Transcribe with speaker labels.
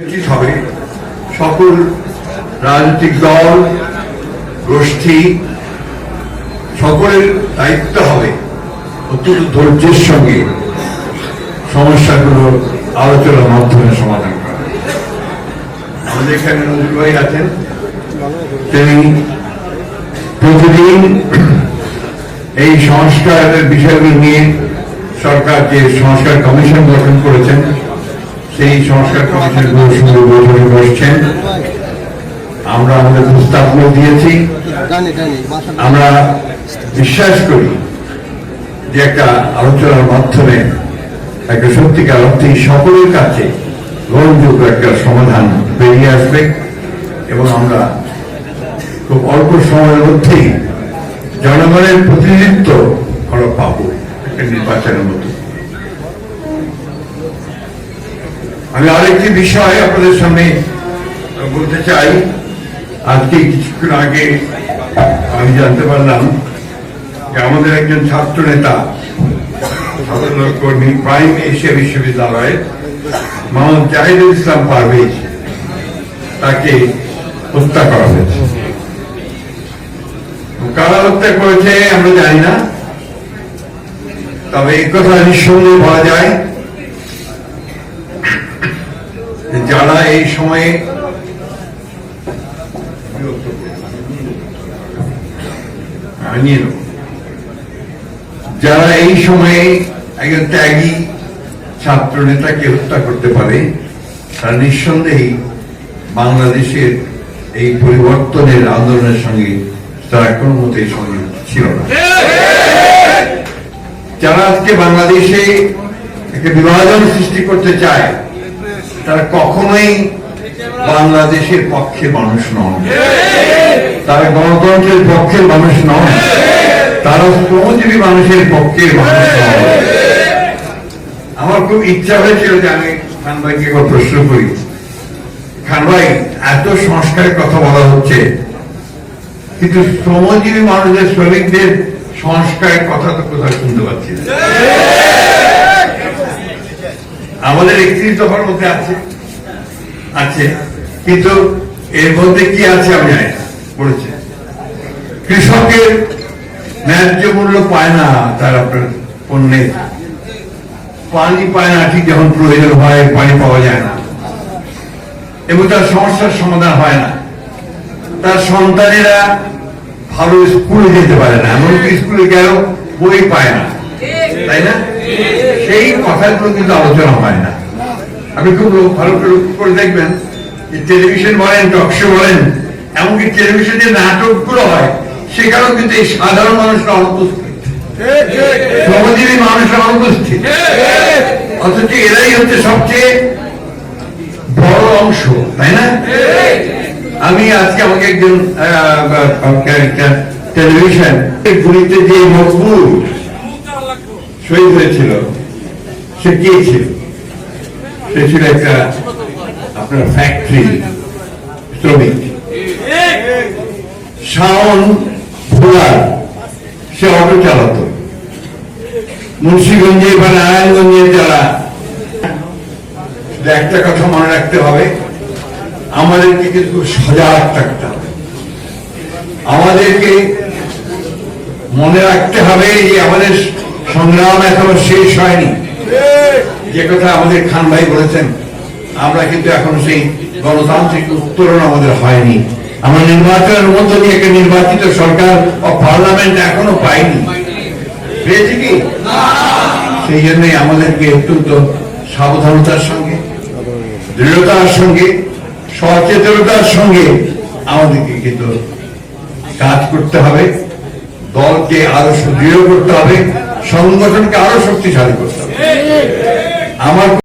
Speaker 1: উচিত হবে? সকল রাজনৈতিক দল, গোষ্ঠী, সকলের দায়িত্ব হবে অত্যন্ত ধৈর্যের সঙ্গে সমস্যাগুলো আলোচনার মাধ্যমে সমাধান করা। আমাদের এখানে নজরুল আছেন। তিনি প্রতিদিন এই সংস্কারের বিষয়গুলো নিয়ে সরকার যে সংস্কার কমিশন গঠন করেছেন সেই সংস্কার কমিশনগুলোর সঙ্গে বৈঠকে বসছেন। আমরা আমাদের প্রস্তাবগুলো দিয়েছি। আমরা বিশ্বাস করি যে একটা আলোচনার মাধ্যমে, একটা সত্যিকার অর্থে সকলের কাছে গ্রহণযোগ্য একটা সমাধান বেরিয়ে আসবে এবং আমরা খুব অল্প সময়ের মধ্যেই জনগণের প্রতিনিধিত্ব আমরা পাবো একটা নির্বাচনের মধ্যে। আমি আরেকটি বিষয় আপনাদের সামনে বলতে চাই। আজকে কিছুক্ষণ আগে আমি জানতে পারলাম যে আমাদের একজন ছাত্র নেতা, সাধারণ কর্মী, প্রাইম এশিয়া বিশ্ববিদ্যালয়ে মোহাম্মদ জাহিদুল ইসলাম পারভেজ তাকে হত্যা করা হয়েছে। কারা হত্যা করেছে আমরা জানি না, তবে এই কথা নিঃসন্দেহে বলা যায় যে যারা এই সময়ে। যারা এই সময়ে একজন ত্যাগী ছাত্র নেতাকে হত্যা করতে পারে, তারা নিঃসন্দেহেই বাংলাদেশের এই পরিবর্তনের আন্দোলনের সঙ্গে তারা কোনো সঙ্গে ছিল না যারা আজকে বাংলাদেশে একটা বিভাজন সৃষ্টি করতে চায় তারা কখনোই বাংলাদেশের পক্ষে মানুষ নন। তারা গণতন্ত্রের পক্ষের মানুষ নন। তারা শ্রমজীবী মানুষের পক্ষে মানুষ আমার খুব ইচ্ছা হয়েছিল যে আমি খান ভাইকে একবার প্রশ্ন করি। খান ভাই, এত সংস্কারের কথা বলা হচ্ছে, কিন্তু শ্রমজীবী মানুষের শ্রমিকদের সংস্কারের কথা তো কোথাও শুনতে পাচ্ছি না। আমাদের একত্রিশ দফার মধ্যে আছে। আছে। কিন্তু এর মধ্যে কি আছে আমি না। কৃষকের ন্যায্য মূল্য পায় না তার আপনার পণ্যের পানি পায় না, ঠিক যখন প্রয়োজন হয়, পানি পাওয়া যায় না। এবং তার সমস্যার সমাধান হয় না। তার সন্তানেরা ভালো স্কুলে যেতে পারে না। এমনকি স্কুলে গেল বই পায় না। তাই না? সেই কথাগুলো কিন্তু আলোচনা হয় না। আপনি খুব ভালো করে লক্ষ্য করে দেখবেন যে টেলিভিশন বলেন, টক শো বলেন, এমনকি টেলিভিশনে নাটকগুলো হয়, সেখানেও কিন্তু এই সাধারণ মানুষরা অনুপস্থিত। শ্রমজীবী অনুপস্থিত। অথচ এরাই হচ্ছে সবচেয়ে বড় অংশ, তাই না? আমি আজকে আমাকে একজন টেলিভিশন গুলিতে যে মকবুল শহীদ হয়েছিল। সে কে ছিল? সে ছিল একটা আপনার ফ্যাক্টরি শ্রমিক। শাওন ভোলার, সে অটো চালাতো। মুন্সিগঞ্জে বা নারায়ণগঞ্জে যারা, একটা কথা মনে রাখতে হবে, আমাদেরকে কিন্তু সজাগ থাকতে হবে। আমাদেরকে মনে রাখতে হবে যে আমাদের সংগ্রাম এখনও শেষ হয়নি। যে কথা আমাদের খান ভাই বলেছেন আমরা কিন্তু এখন সেই গণতান্ত্রিক উত্তরণ আমাদের হয়নি। আমরা নির্বাচনের মধ্য দিয়ে একটা নির্বাচিত সরকার ও পার্লামেন্ট এখনও পাইনি। পেয়েছি কি? সেই জন্যই আমাদেরকে অত্যন্ত সাবধানতার সঙ্গে দৃঢ়তার সঙ্গে সচেতনতার সঙ্গে আমাদেরকে কিন্তু কাজ করতে হবে। দলকে আরও সুদৃঢ় করতে হবে। সংগঠনকে আরও শক্তিশালী করতে হবে। আমার